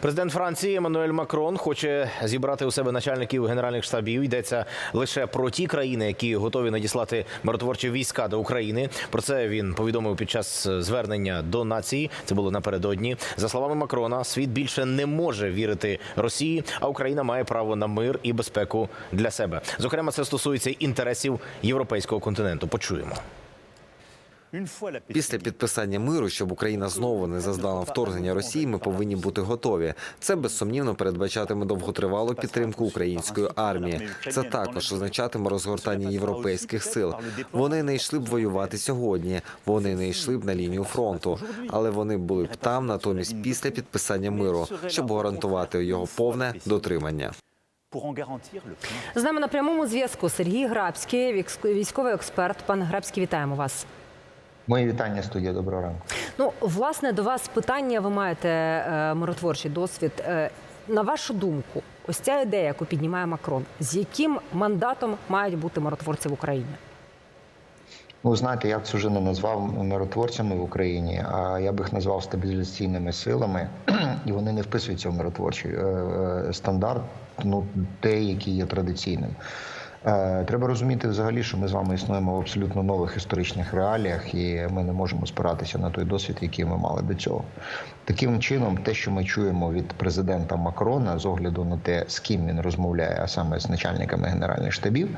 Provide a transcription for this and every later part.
Президент Франції Еммануель Макрон хоче зібрати у себе начальників генеральних штабів. Йдеться лише про ті країни, які готові надіслати миротворчі війська до України. Про це він повідомив під час звернення до нації. Це було напередодні. За словами Макрона, світ більше не може вірити Росії, а Україна має право на мир і безпеку для себе. Зокрема, це стосується інтересів європейського континенту. Почуємо. Після підписання миру, щоб Україна знову не зазнала вторгнення Росії, ми повинні бути готові. Це безсумнівно передбачатиме довготривалу підтримку української армії. Це також означатиме розгортання європейських сил. Вони не йшли б воювати сьогодні. Вони не йшли б на лінію фронту, але вони були б там натомість після підписання миру, щоб гарантувати його повне дотримання. З нами на прямому зв'язку Сергій Грабський, військовий експерт. Пане Грабський, вітаємо вас. Мої вітання студія. Доброго ранку. Ну, власне, до вас питання. Ви маєте е, миротворчий досвід. Е, на вашу думку, ось ця ідея, яку піднімає Макрон, з яким мандатом мають бути миротворці в Україні? Ну, знаєте, я б це вже не назвав миротворцями в Україні, а я б їх назвав стабілізаційними силами, і вони не вписуються в миротворчий е, е, стандарт, ну те, який є традиційним. Е, Треба розуміти взагалі, що ми з вами існуємо в абсолютно нових історичних реаліях, і ми не можемо спиратися на той досвід, який ми мали до цього. Таким чином, те, що ми чуємо від президента Макрона, з огляду на те, з ким він розмовляє, а саме з начальниками генеральних штабів,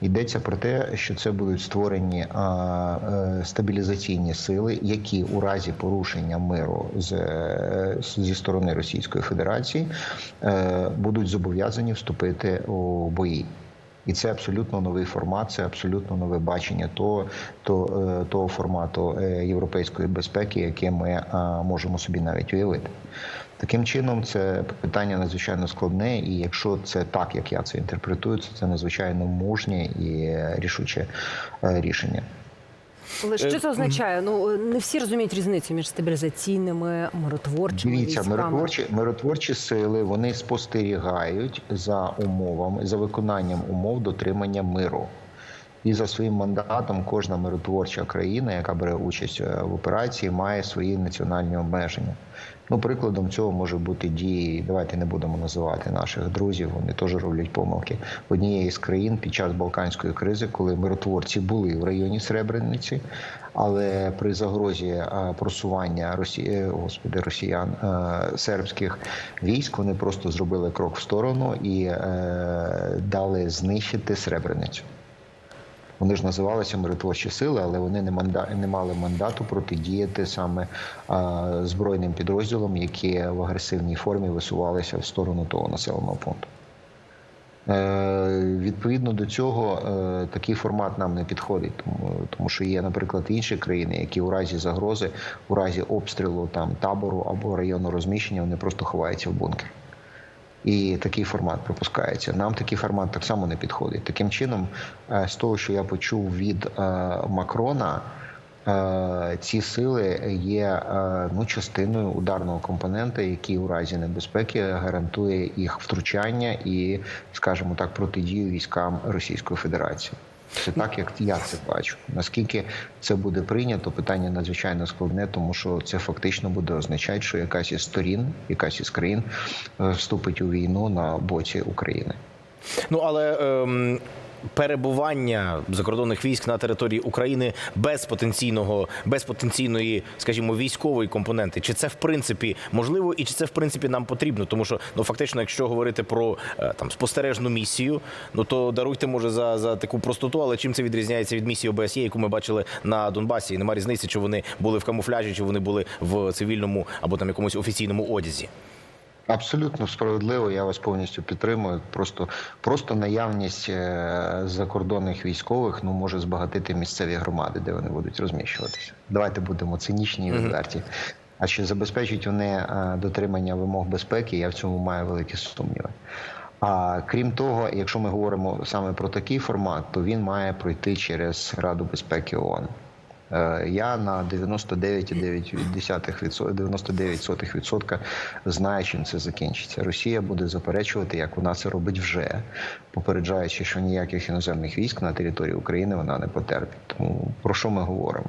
йдеться про те, що це будуть створені е, стабілізаційні сили, які у разі порушення миру з, е, зі сторони Російської Федерації е, будуть зобов'язані вступити у бої. І це абсолютно новий формат, це абсолютно нове бачення того, того, е, того формату е, європейської безпеки, яке ми можемо собі навіть уявити. Таким чином, це питання надзвичайно складне, і якщо це так, як я це інтерпретую, це, надзвичайно мужнє і е, рішуче е, рішення. Але що це означає? Ну не всі розуміють різницю між стабілізаційними, миротворчими Дивіться, військами. миротворчі миротворчі сили вони спостерігають за умовами, за виконанням умов дотримання миру. І за своїм мандатом кожна миротворча країна, яка бере участь е, в операції, має свої національні обмеження. Ну, прикладом цього може бути дії. Давайте не будемо називати наших друзів. Вони теж роблять помилки. Однієї з країн під час Балканської кризи, коли миротворці були в районі Сребрениці, але при загрозі е, просування Росії, господи, росіян е, сербських військ, вони просто зробили крок в сторону і е, дали знищити Сребреницю. Вони ж називалися миротворчі сили, але вони не манда не мали мандату протидіяти саме а, збройним підрозділам, які в агресивній формі висувалися в сторону того населеного пункту. Е, відповідно до цього е, такий формат нам не підходить, тому, тому що є, наприклад, інші країни, які у разі загрози, у разі обстрілу там табору або району розміщення, вони просто ховаються в бункер. І такий формат пропускається. Нам такий формат так само не підходить. Таким чином, е, з того, що я почув від е, Макрона, е, ці сили є ну, частиною ударного компонента, який у разі небезпеки гарантує їх втручання і, скажімо так, протидію військам Російської Федерації. Це так, як я це бачу. Наскільки це буде прийнято, питання надзвичайно складне, тому що це фактично буде означати, що якась із сторін, якась із країн е, вступить у війну на боці України. Ну але ем, перебування закордонних військ на території України без потенційного, без потенційної, скажімо, військової компоненти, чи це в принципі можливо, і чи це в принципі нам потрібно? Тому що ну фактично, якщо говорити про е, там спостережну місію, ну то даруйте може за, за таку простоту, але чим це відрізняється від місії ОБСЄ, яку ми бачили на Донбасі? І нема різниці, чи вони були в камуфляжі, чи вони були в цивільному або там якомусь офіційному одязі. Абсолютно справедливо, я вас повністю підтримую. Просто просто наявність е, закордонних військових ну може збагатити місцеві громади, де вони будуть розміщуватися. Давайте будемо цинічні і відверті. А чи забезпечать вони е, дотримання вимог безпеки? Я в цьому маю великі сумніви. А крім того, якщо ми говоримо саме про такий формат, то він має пройти через Раду безпеки ООН. Е, Я на 99,9% 99% знаю, чим це закінчиться. Росія буде заперечувати, як вона це робить вже, попереджаючи, що ніяких іноземних військ на території України вона не потерпить. Тому про що ми говоримо?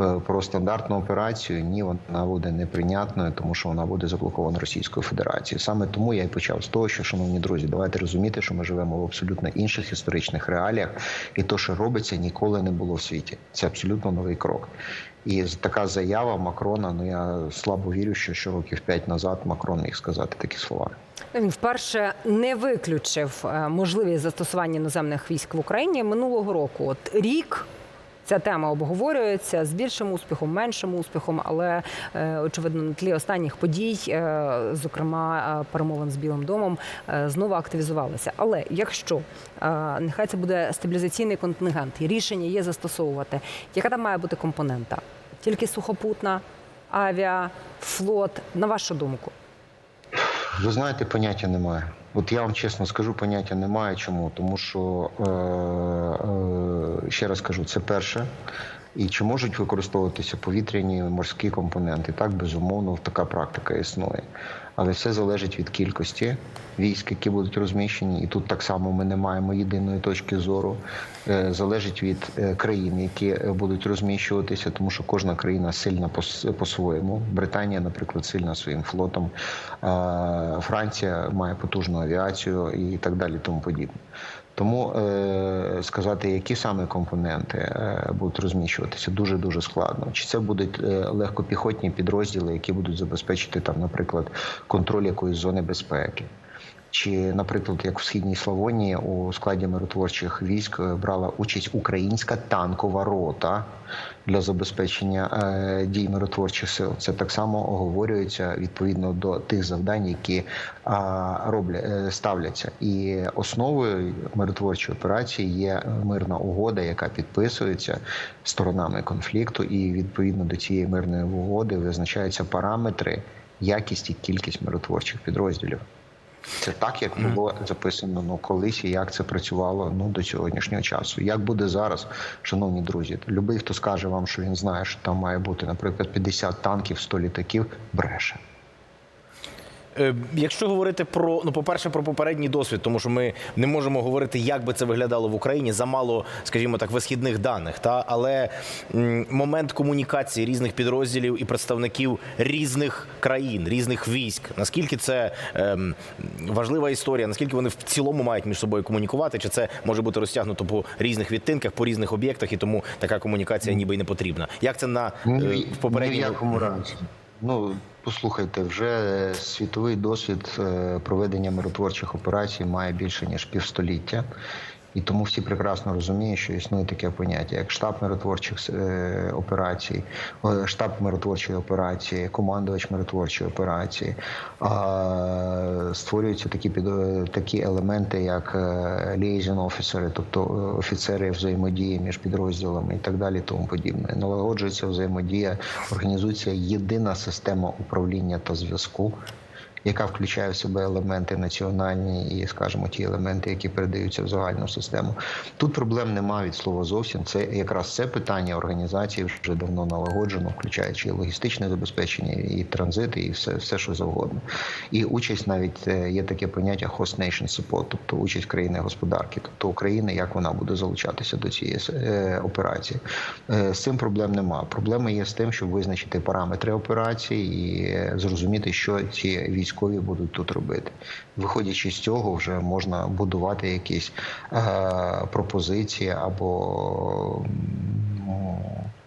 Е, про стандартну операцію, ні, вона буде неприйнятною, тому що вона буде заблокована Російською Федерацією. Саме тому я й почав з того, що, шановні друзі, давайте розуміти, що ми живемо в абсолютно інших історичних реаліях, і то, що робиться, ніколи не було в світі. Це абсолютно новий крок. І така заява Макрона. Ну я слабо вірю, що ще років п'ять назад Макрон міг сказати такі слова. Він вперше не виключив е, можливість застосування іноземних військ в Україні минулого року. От рік. Ця тема обговорюється з більшим успіхом, меншим успіхом, але е, очевидно на тлі останніх подій, е, зокрема е, перемовин з Білим домом, знову активізувалися. Але якщо нехай це буде стабілізаційний контингент, і рішення є застосовувати, яка там має бути компонента? Тільки сухопутна, авіа, флот, на вашу думку? Ви знаєте, поняття немає. От я вам чесно скажу, поняття немає. Чому? Тому що е, е, ще раз кажу, це перше. І чи можуть використовуватися повітряні морські компоненти? Так, безумовно, така практика існує. Але все залежить від кількості військ, які будуть розміщені. І тут так само ми не маємо єдиної точки зору. Е, Залежить від е, країн, які е, будуть розміщуватися, тому що кожна країна сильна по- по-своєму. Британія, наприклад, сильна своїм флотом. Франція має потужну авіацію і так далі, тому подібне. Тому е, сказати, які саме компоненти е, будуть розміщуватися, дуже дуже складно. Чи це будуть е, легкопіхотні підрозділи, які будуть забезпечити там, наприклад, контроль якоїсь зони безпеки. Чи, наприклад, як в східній Славонії у складі миротворчих військ е, брала участь українська танкова рота для забезпечення е, дій миротворчих сил. Це так само оговорюється відповідно до тих завдань, які а, роблять е, ставляться. І основою миротворчої операції є мирна угода, яка підписується сторонами конфлікту, і відповідно до цієї мирної угоди визначаються параметри, якість і кількість миротворчих підрозділів. Це так, як було записано ну, колись, і як це працювало ну, до сьогоднішнього часу. Як буде зараз, шановні друзі? Любий, хто скаже вам, що він знає, що там має бути, наприклад, 50 танків, 100 літаків, бреше. Е, Якщо говорити про ну, по-перше, про попередній досвід, тому що ми не можемо говорити, як би це виглядало в Україні, замало, скажімо так, висхідних даних. Та але момент комунікації різних підрозділів і представників різних країн, різних військ. Наскільки це ем, важлива історія? Наскільки вони в цілому мають між собою комунікувати? Чи це може бути розтягнуто по різних відтинках, по різних об'єктах, і тому така комунікація ніби й не потрібна? Як це на е, Ні, в попередньому разі. Ну, послухайте, вже світовий досвід е, проведення миротворчих операцій має більше ніж півстоліття. І тому всі прекрасно розуміють, що існує таке поняття, як штаб миротворчих е, операцій, е, штаб миротворчої операції, командувач миротворчої операції. А, Створюються такі е, такі елементи, як liaison офісери, тобто е, офіцери взаємодії між підрозділами і так далі, тому подібне. Налагоджується взаємодія, організується єдина система управління та зв'язку яка включає в себе елементи національні і, скажімо, ті елементи, які передаються в загальну систему. Тут проблем немає від слова зовсім. Це якраз це питання організації вже давно налагоджено, включаючи і логістичне забезпечення, і транзит, і все, все що завгодно. І участь навіть е, є таке поняття host nation support, тобто участь країни господарки, тобто України, як вона буде залучатися до цієї е, операції. Е, З цим проблем немає. Проблема є з тим, щоб визначити параметри операції і зрозуміти, що ці військові будуть тут робити. Виходячи з цього, вже можна будувати якісь е, пропозиції або м,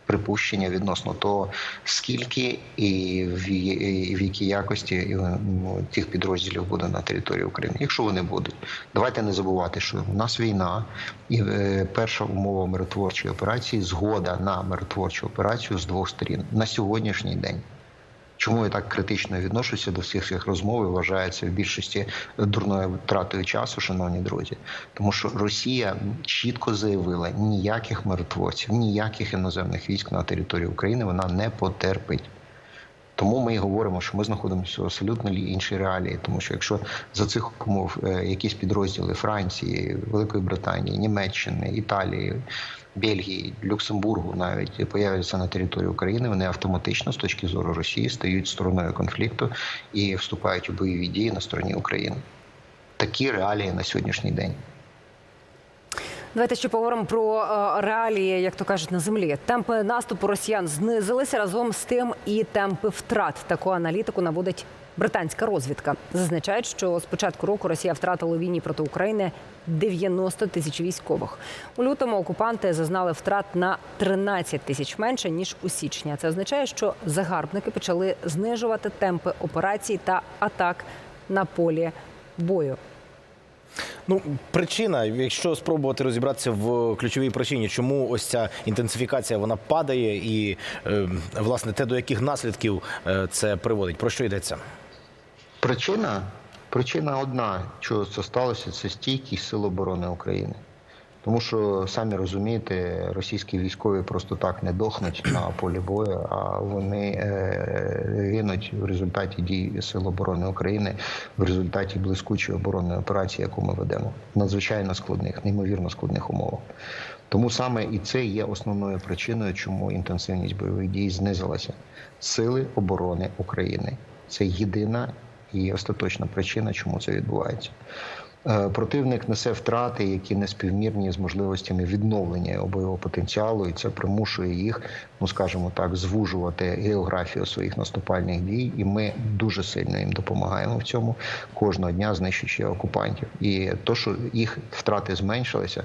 припущення відносно того, скільки і в, і в якій якості ну, тих підрозділів буде на території України, якщо вони будуть. Давайте не забувати, що у нас війна, і е, перша умова миротворчої операції згода на миротворчу операцію з двох сторін на сьогоднішній день. Чому я так критично відношуся до всіх цих розмов і вважаю це в більшості дурною втратою часу, шановні друзі? Тому що Росія чітко заявила ніяких миротворців, ніяких іноземних військ на території України вона не потерпить. Тому ми і говоримо, що ми знаходимося в абсолютно іншій реалії, тому що якщо за цих умов е, якісь підрозділи Франції, Великої Британії, Німеччини, Італії, Бельгії, Люксембургу навіть появляться на території України, вони автоматично з точки зору Росії стають стороною конфлікту і вступають у бойові дії на стороні України. Такі реалії на сьогоднішній день. Давайте ще поговоримо про е, реалії, як то кажуть, на землі. Темпи наступу росіян знизилися разом з тим і темпи втрат. Таку аналітику наводить британська розвідка. Зазначають, що з початку року Росія втратила у війні проти України 90 тисяч військових. У лютому окупанти зазнали втрат на 13 тисяч менше ніж у січні. Це означає, що загарбники почали знижувати темпи операцій та атак на полі бою. Ну, причина, якщо спробувати розібратися в ключовій причині, чому ось ця інтенсифікація вона падає, і е, власне те, до яких наслідків е, це приводить. Про що йдеться? Причина, причина одна, чого це сталося, це стійкість Сил оборони України. Тому що самі розумієте, російські військові просто так не дохнуть на полі бою, а вони е, гинуть в результаті дій Сил оборони України, в результаті блискучої оборонної операції, яку ми ведемо, надзвичайно складних, неймовірно складних умовах. Тому саме і це є основною причиною, чому інтенсивність бойових дій знизилася. Сили оборони України це єдина і остаточна причина, чому це відбувається. Е, Противник несе втрати, які не співмірні з можливостями відновлення його бойового потенціалу, і це примушує їх, ну скажімо так, звужувати географію своїх наступальних дій. І ми дуже сильно їм допомагаємо в цьому кожного дня, знищуючи окупантів. І то, що їх втрати зменшилися,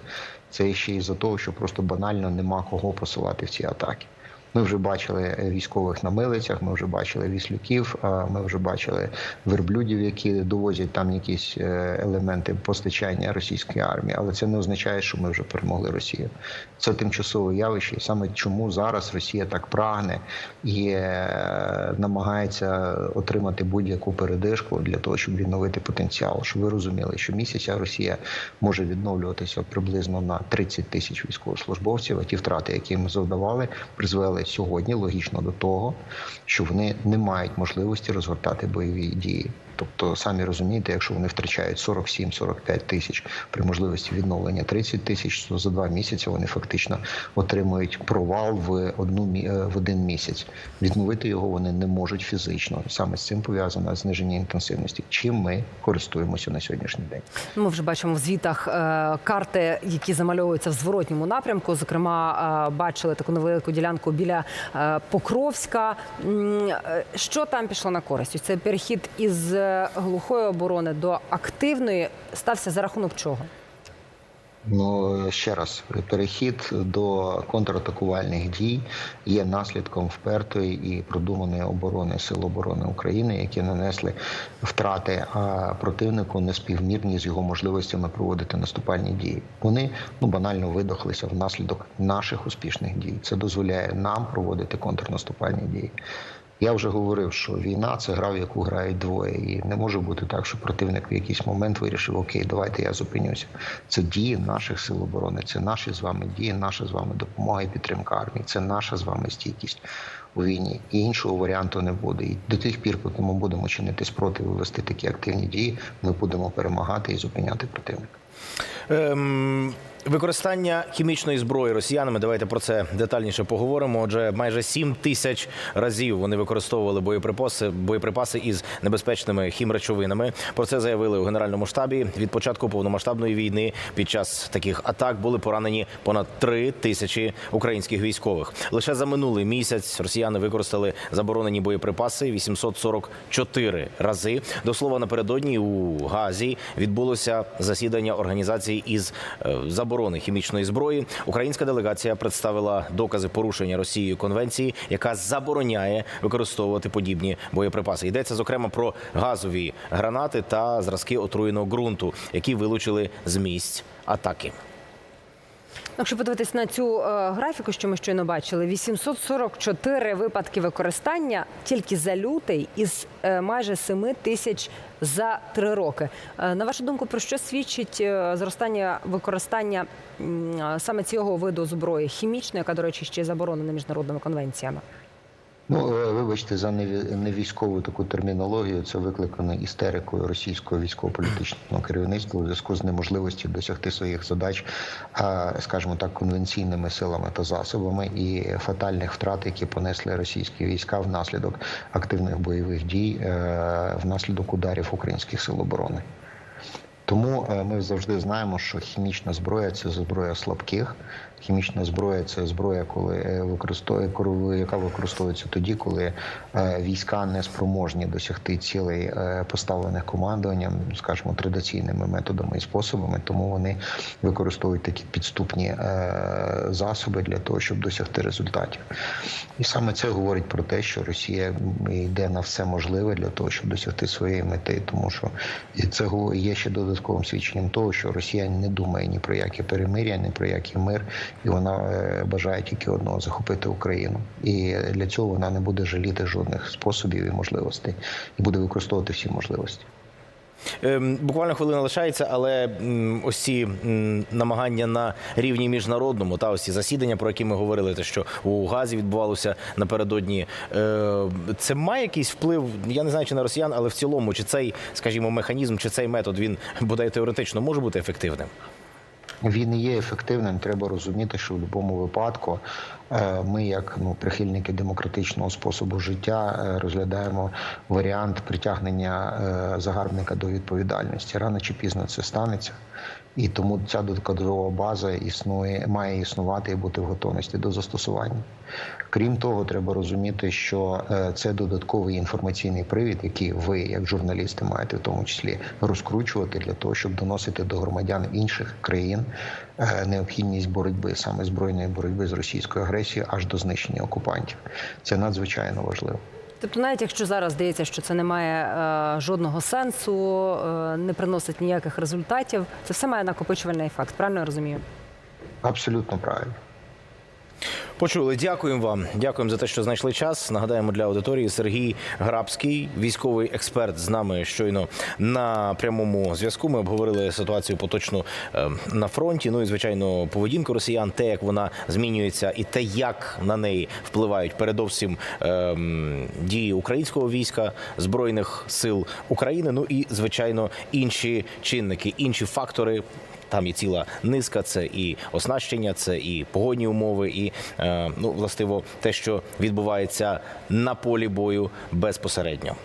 це ще й за того, що просто банально нема кого посилати в ці атаки. Ми вже бачили військових на милицях, ми вже бачили віслюків, ми вже бачили верблюдів, які довозять там якісь е, елементи постачання російської армії. Але це не означає, що ми вже перемогли Росію. Це тимчасове явище, і саме чому зараз Росія так прагне і е, намагається отримати будь-яку передишку для того, щоб відновити потенціал. Щоб ви розуміли, що місяця Росія може відновлюватися приблизно на 30 тисяч військовослужбовців. А ті втрати, які ми завдавали, призвели сьогодні логічно до того, що вони не мають можливості розгортати бойові дії. Тобто, самі розумієте, якщо вони втрачають 47-45 тисяч при можливості відновлення 30 тисяч, то за два місяці вони фактично отримують провал в одну е, в один місяць. Відновити його вони не можуть фізично. Саме з цим пов'язано зниження інтенсивності. Чим ми користуємося на сьогоднішній день? Ми вже бачимо в звітах е, карти, які замальовуються в зворотньому напрямку. Зокрема, е, бачили таку невелику ділянку біля Покровська. Що там пішло на користь? Цей перехід із глухої оборони до активної стався за рахунок чого? Ну ще раз, перехід до контратакувальних дій є наслідком впертої і продуманої оборони Сил оборони України, які нанесли втрати а противнику неспівмірні з його можливостями проводити наступальні дії. Вони ну банально видохлися внаслідок наших успішних дій. Це дозволяє нам проводити контрнаступальні дії. Я вже говорив, що війна це гра, в яку грають двоє, і не може бути так, що противник в якийсь момент вирішив: Окей, давайте я зупинюся. Це дії наших сил оборони, це наші з вами дії, наша з вами допомога і підтримка армії. Це наша з вами стійкість у війні. І іншого варіанту не буде. І до тих пір, поки ми будемо чинити спротив вести такі активні дії, ми будемо перемагати і зупиняти противника. Ем, використання хімічної зброї росіянами. Давайте про це детальніше поговоримо. Отже, майже 7 тисяч разів вони використовували боєприпаси, боєприпаси із небезпечними хімречовинами. Про це заявили у генеральному штабі. Від початку повномасштабної війни під час таких атак були поранені понад 3 тисячі українських військових. Лише за минулий місяць росіяни використали заборонені боєприпаси 844 рази. До слова, напередодні у Газі відбулося засідання організації із е, заборони хімічної зброї. Українська делегація представила докази порушення Росією конвенції, яка забороняє використовувати подібні боєприпаси. Йдеться зокрема про газові гранати та зразки отруєного ґрунту, які вилучили з місць атаки. Якщо подивитись на цю е, графіку, що ми щойно бачили, 844 випадки використання тільки за лютий із е, майже 7 тисяч за три роки. Е, на вашу думку, про що свідчить зростання використання саме цього виду зброї хімічної, яка, до речі, ще й заборонена міжнародними конвенціями? Ну, е, вибачте, за неві- невійськову таку термінологію, це викликано істерикою російського військово-політичного керівництва у зв'язку з неможливістю досягти своїх задач, скажімо так, конвенційними силами та засобами і фатальних втрат, які понесли російські війська внаслідок активних бойових дій, е, внаслідок ударів українських сил оборони. Тому е, ми завжди знаємо, що хімічна зброя це зброя слабких. Хімічна зброя це зброя, коли е, використовує яка використовується тоді, коли е, війська не спроможні досягти цілей поставлених командуванням, скажімо, традиційними методами і способами. Тому вони використовують такі підступні засоби для того, щоб досягти результатів. І саме це говорить про те, що Росія йде на все можливе для того, щоб досягти своєї мети, тому що це є ще додатковим свідченням того, що Росія не думає ні про яке перемир'я, ні про який мир, і вона е, бажає тільки одного захопити Україну. І для цього вона не буде жаліти жодних способів і можливостей, і буде використовувати всі можливості. Ем, Буквально хвилина лишається, але ось ці намагання на рівні міжнародному та ось ці засідання, про які ми говорили, те, що у Газі відбувалося напередодні. е, Це має якийсь вплив? Я не знаю, чи на росіян, але в цілому, чи цей, скажімо, механізм, чи цей метод він бодай теоретично може бути ефективним? Він є ефективним. Треба розуміти, що в будь-якому випадку е, ми, як ну прихильники демократичного способу життя, е, розглядаємо варіант притягнення е, загарбника до відповідальності. Рано чи пізно це станеться. І тому ця доказова база існує, має існувати і бути в готовності до застосування. Крім того, треба розуміти, що е, це додатковий інформаційний привід, який ви, як журналісти, маєте в тому числі розкручувати для того, щоб доносити до громадян інших країн е, необхідність боротьби, саме збройної боротьби з російською агресією, аж до знищення окупантів. Це надзвичайно важливо. Тобто, навіть якщо зараз здається, що це не має е, жодного сенсу, е, не приносить ніяких результатів, це все має накопичувальний ефект. Правильно я розумію? Абсолютно правильно. Почули. Дякуємо вам. Дякуємо за те, що знайшли час. Нагадаємо для аудиторії Сергій Грабський, військовий експерт, з нами щойно на прямому зв'язку. Ми обговорили ситуацію поточну е, на фронті. Ну і звичайно, поведінку росіян, те, як вона змінюється, і те, як на неї впливають передовсім е, дії українського війська, збройних сил України. Ну і звичайно інші чинники, інші фактори. Там є ціла низка, це і оснащення, це і погодні умови, і е, ну властиво те, що відбувається на полі бою безпосередньо.